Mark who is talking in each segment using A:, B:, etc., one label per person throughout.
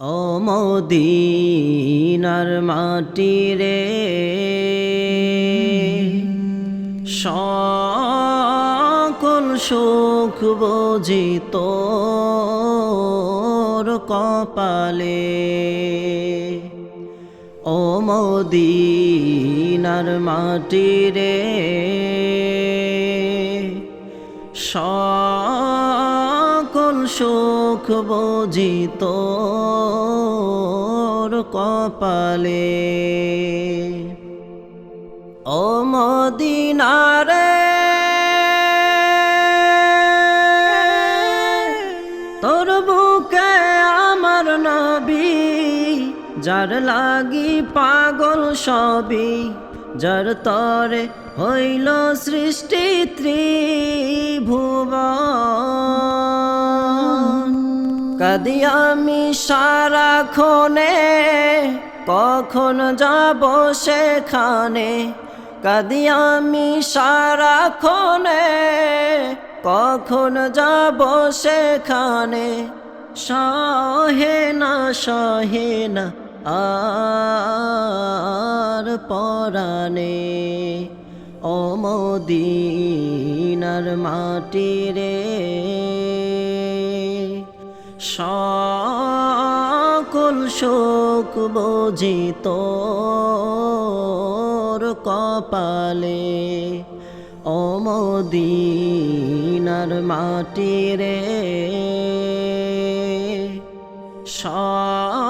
A: ও মদিনার মাটি রে সকল সুখ বুঝি তোর কপালে। ও মদিনার মাটি রে সকল সুখ বুঝি তোর কপালে। ও মদিনারে তোর বুকে আমার নবী যার লাগি পাগল সবই। যার তরে হইল সৃষ্টি ত্রিভুবন। কাদি আমি সারাক্ষণে, কখন যাব সেখানে? কাদি আমি সারাক্ষণে, কখন যাব সেখানে? সহে না সহে না আর পরাণে অমদিনার মাটি রে সকল শোক বুঝি তোর কপালে অমদিনার মাটি রে সকল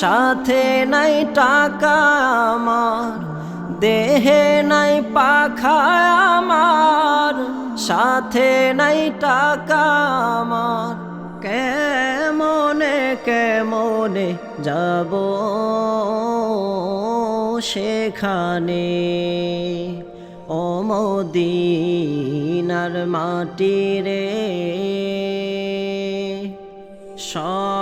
A: সাথে নাই টাকা আমার, দেহে নাই পাখা আমার, সাথে নাই টাকা আমার। কেমনে কেমনে যাব সেখানে? অমদিনার মাটি রে সকল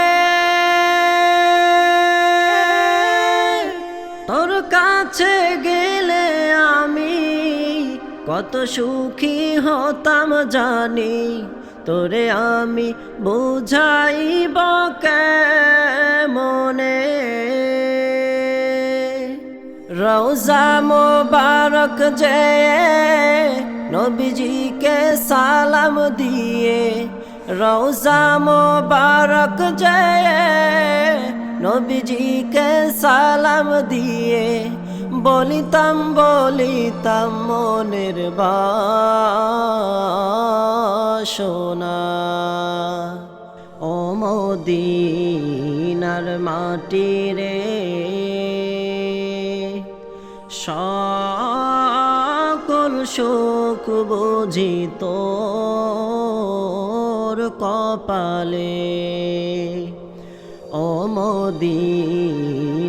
A: কাছে গেলে আমি কত সুখী হতাম জানি। তোরে আমি বুঝাইব মনে রৌজা মোবারক যে নবীজিকে সালাম দিয়ে রৌজা মোবারক যে নবীজিকে সালাম দিয়ে বলিতাম বলিতাম মনের বাসনা। অমদিনার মাটি রে সকল সুখ বুঝি তোর কপালে।